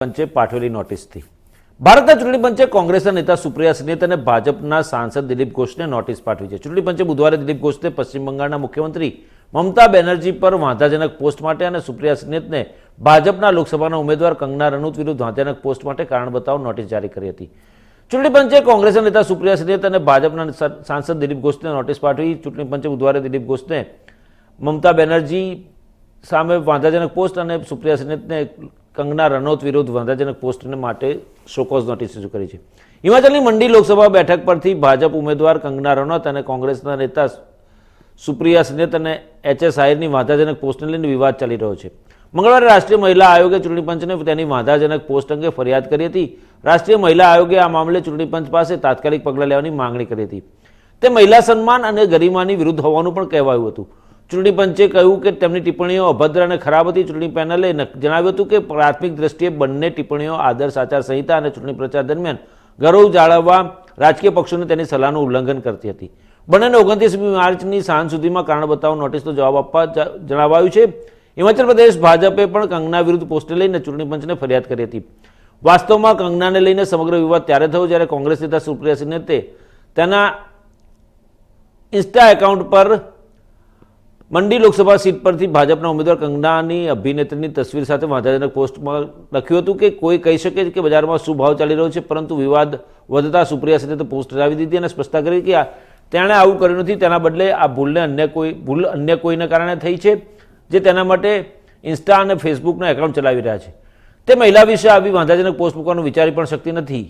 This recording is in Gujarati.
પંચે પાઠવેલી નોટિસથી. ભારતના ચૂંટણી પંચે કોંગ્રેસના નેતા સુપ્રિયા સિનેત અને ભાજપના સાંસદ દિલીપ ઘોષને નોટિસ પાઠવી છે. ચૂંટણી પંચે બુધવારે દિલીપ ઘોષને પશ્ચિમ બંગાળના મુખ્યમંત્રી મમતા બેનર્જી પર વાંધાજનક પોસ્ટ માટે અને સુપ્રિયા સિનેતને ભાજપના લોકસભાના ઉમેદવાર કંગના રનૌત વિરુદ્ધ વાંધાજનક પોસ્ટ માટે કારણ બતાવો નોટિસ જારી કરી હતી. ચૂંટણી પંચે કોંગ્રેસના નેતા સુપ્રિયા સિનેત અને ભાજપના સાંસદ દિલીપ ઘોષને નોટિસ પાઠવી. ચૂંટણી પંચે બુધવારે દિલીપ ઘોષને મમતા બેનર્જી સામે વાંધાજનક પોસ્ટ અને સુપ્રિયા સિનેતને કંગના રનૌત વિરુદ્ધ વાંધાજનક પોસ્ટને માટે શોકોઝ નોટિસ રજૂ કરી છે. હિમાચલની મંડી લોકસભા બેઠક પરથી ભાજપ ઉમેદવાર કંગના રનૌત અને કોંગ્રેસના નેતા સુપ્રિયા સિનેત અને એચએસ આયરની વાંધાજનક પોસ્ટને લઈને વિવાદ ચાલી રહ્યો છે. મંગળવારે રાષ્ટ્રીય મહિલા આયોગે ચૂંટણી પંચને તેની વાંધાજનક પોસ્ટ અંગે ફરિયાદ કરી હતી. રાષ્ટ્રીય મહિલા આયોગે આ મામલે ચૂંટણી પંચ પાસે તાત્કાલિક પગલાં લેવાની માંગણી કરી હતી. તે મહિલા સન્માન અને ગરિમાની વિરુદ્ધ હોવાનું પણ કહેવાયું હતું. ચૂંટણી પંચે કહ્યું કે તેમની ટિપ્પણીઓ અભદ્ર અને ખરાબ હતી. ચૂંટણી પેનલે જણાવ્યું હતું કે પ્રાથમિક દ્રષ્ટિએ બંને ટિપ્પણીઓ આદર્શ આચાર સંહિતા અને ચૂંટણી પ્રચાર દરમિયાન ગૌરવ જાળવવા રાજકીય પક્ષોને તેની સલાહનું ઉલ્લંઘન કરતી હતી. બંનેને ઓગણત્રીસમી માર્ચની સાંજ સુધીમાં કારણ બતાવો નોટિસનો જવાબ આપવા જણાવાયું છે. હિમાચલ પ્રદેશ ભાજપે પણ કંગના વિરુદ્ધ પોસ્ટને લઈને ચૂંટણી પંચને ફરિયાદ કરી હતી. વાસ્તવમાં કંગનાને લઈને સમગ્ર વિવાદ ત્યારે થયો જ્યારે કોંગ્રેસ નેતા સુપ્રિયા સિન્હે તેના ઇન્સ્ટા એકાઉન્ટ પર મંડી લોકસભા સીટ પરથી ભાજપના ઉમેદવાર કંગનાની અભિનેત્રીની તસવીર સાથે વાંધાજનક પોસ્ટમાં લખ્યું હતું કે કોઈ કહી શકે કે બજારમાં શું ભાવ ચાલી રહ્યો છે, પરંતુ વિવાદ વધતા સુપ્રિયા સાથે પોસ્ટ હટાવી દીધી અને સ્પષ્ટતા કરી કે તેણે આવું કર્યું નથી. તેના બદલે આ ભૂલને અન્ય કોઈ ભૂલ અન્ય કોઈને કારણે થઈ છે, જે તેના માટે ઇન્સ્ટા અને ફેસબુકના એકાઉન્ટ ચલાવી રહ્યા છે. તે મહિલા વિશે આવી વાંધાજનક પોસ્ટ મૂકવાનું વિચારી પણ શકતી નથી.